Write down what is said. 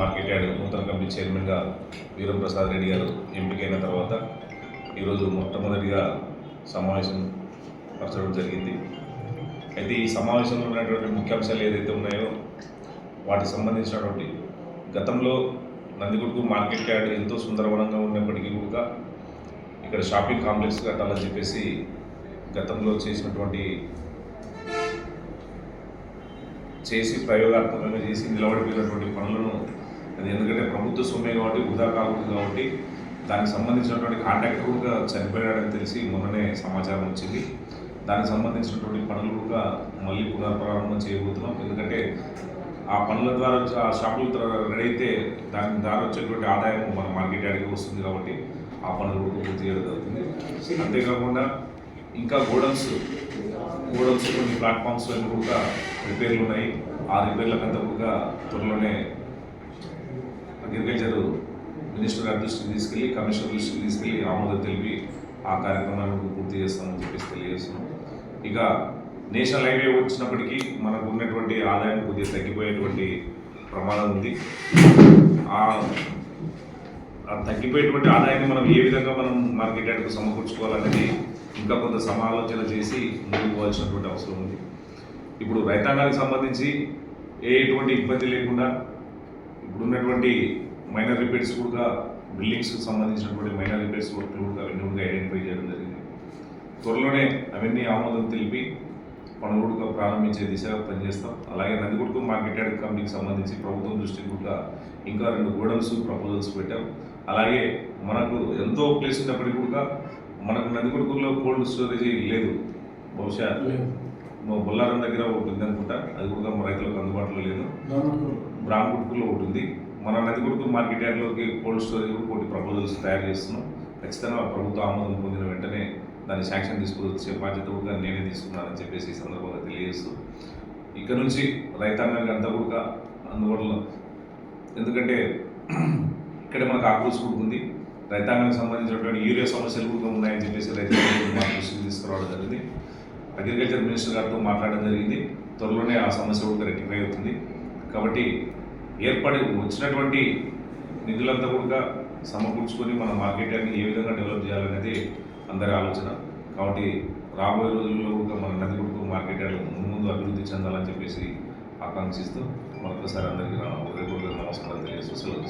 Market yard నూతన committee చైర్మన్గా వీరప్రసాద్ రెడ్డి గారు ఎంపికైన తర్వాత ఈరోజు మొట్టమొదటిగా సమావేశం పరచడం జరిగింది. అయితే ఈ సమావేశంలో ఉన్నటువంటి ముఖ్యాంశాలు ఏదైతే ఉన్నాయో వాటికి సంబంధించినటువంటి గతంలో నందిగుడుకు మార్కెట్ యార్డ్ ఎంతో సుందరవనంగా ఉన్నప్పటికీ కూడా ఇక్కడ షాపింగ్ కాంప్లెక్స్ కట్టాలని చెప్పేసి గతంలో చేసినటువంటి చేసి ప్రయోగాత్మకంగా చేసి నిలబడిపోయినటువంటి పనులను అది ఎందుకంటే ప్రభుత్వ సొమ్మే కాబట్టి వృధా కాకూడదు కాబట్టి దానికి సంబంధించినటువంటి కాంట్రాక్టర్ కూడా చనిపోయాడని తెలిసి మొన్ననే సమాచారం వచ్చింది. దానికి సంబంధించినటువంటి పనులు కూడా మళ్ళీ పునఃప్రారంభం చేయబోతున్నాం. ఎందుకంటే ఆ పనుల ద్వారా ఆ షాపుల ద్వారా రెడీ అయితే దాని ద్వారా వచ్చేటువంటి ఆదాయం మన మార్కెట్ యార్డ్కి వస్తుంది కాబట్టి ఆ పనులు కూడా పూర్తి చేయడం జరుగుతుంది. అంతేకాకుండా ఇంకా గోడౌన్స్ గోడౌన్స్ కొన్ని ప్లాట్ఫామ్స్ అన్ని కూడా రిపేర్లు ఉన్నాయి. ఆ రిపేర్లకంతా కూడా త్వరలోనే అగ్రికల్చర్ మినిస్టర్ గారి దృష్టికి తీసుకెళ్ళి కమిషనర్ దృష్టికి తీసుకెళ్ళి ఆమోదం తెలిపి ఆ కార్యక్రమాన్ని పూర్తి చేస్తామని చెప్పేసి తెలియజేస్తున్నాం. ఇక నేషనల్ హైవే వచ్చినప్పటికీ మనకు ఉన్నటువంటి ఆదాయం కొద్దిగా తగ్గిపోయేటువంటి ప్రమాదం ఉంది. ఆ తగ్గిపోయేటువంటి ఆదాయాన్ని మనం ఏ విధంగా మనం మార్కెట్ సమకూర్చుకోవాలనేది ఇంకా కొంత సమాలోచన చేసి ముందుకు పోవాల్సినటువంటి అవసరం ఉంది. ఇప్పుడు రైతాంగానికి సంబంధించి ఏ ఎటువంటి ఇబ్బంది లేకుండా ఇప్పుడున్నటువంటి మైనర్ రిపేర్స్ కూడా బిల్డింగ్స్కి సంబంధించినటువంటి మైనర్ రిపేర్స్ వర్క్లు కూడా అవన్నీ కూడా ఐడెంటిఫై చేయడం జరిగింది. త్వరలోనే అవన్నీ ఆమోదం తెలిపి కూడా ప్రారంభించే దిశగా పనిచేస్తాం. అలాగే నందిగుడుకు మార్కెట్ యార్డ్ కమిటీకి సంబంధించి ప్రభుత్వం దృష్టికి కూడా ఇంకా రెండు గోడౌన్స్ ప్రపోజల్స్ పెట్టాం. అలాగే మనకు ఎంతో ప్లేస్ ఉన్నప్పటికీ కూడా మనకు నందిగుడుకులో కోల్డ్ స్టోరేజ్ లేదు. బహుశా మా బొల్లారం దగ్గర ఒకటి ఉంది అనుకుంటా. అది కూడా మా రైతులకు అందుబాటులో లేదు. బ్రాహ్మణుడుకులో ఒకటి ఉంది మన నదిగుడుకు మార్కెట్ యార్డ్లోకి కోల్డ్ స్టోరేజ్ కూడా కొన్ని ప్రపోజల్స్ తయారు చేస్తున్నాం. ఖచ్చితంగా ప్రభుత్వ ఆమోదం పొందిన వెంటనే దాన్ని శాంక్షన్ తీసుకొచ్చే బాధ్యత కూడా నేనే తీసుకున్నానని చెప్పేసి ఈ సందర్భంగా తెలియజేస్తూ ఇక్కడ నుంచి రైతాంగానికి అంతా కూడా అందుబాటులో ఎందుకంటే ఇక్కడ మనకు ఆక్రోస్ కూడా ఉంది. రైతాంగానికి సంబంధించినటువంటి యూరియా సమస్యలు కూడా ఉన్నాయని చెప్పేసి రైతాంగం మా దృష్టికి తీసుకురావడం జరిగింది. అగ్రికల్చర్ మినిస్టర్ గారితో మాట్లాడడం జరిగింది. త్వరలోనే ఆ సమస్య కూడా రెక్టిఫై అవుతుంది. కాబట్టి ఏర్పడి వచ్చినటువంటి నిధులంతా కూడా సమకూర్చుకొని మన మార్కెట్ యార్డ్ని ఏ విధంగా డెవలప్ చేయాలనేది అందరి ఆలోచన. కాబట్టి రాబోయే రోజుల్లో కూడా మన నది కొడుకు మార్కెట్ ముందు ముందు అభివృద్ధి చెందాలని చెప్పేసి ఆకాంక్షిస్తూ మరొకసారి అందరికీ నా హృదయపూర్వక నమస్కారం తెలియజేస్తూ సెలవు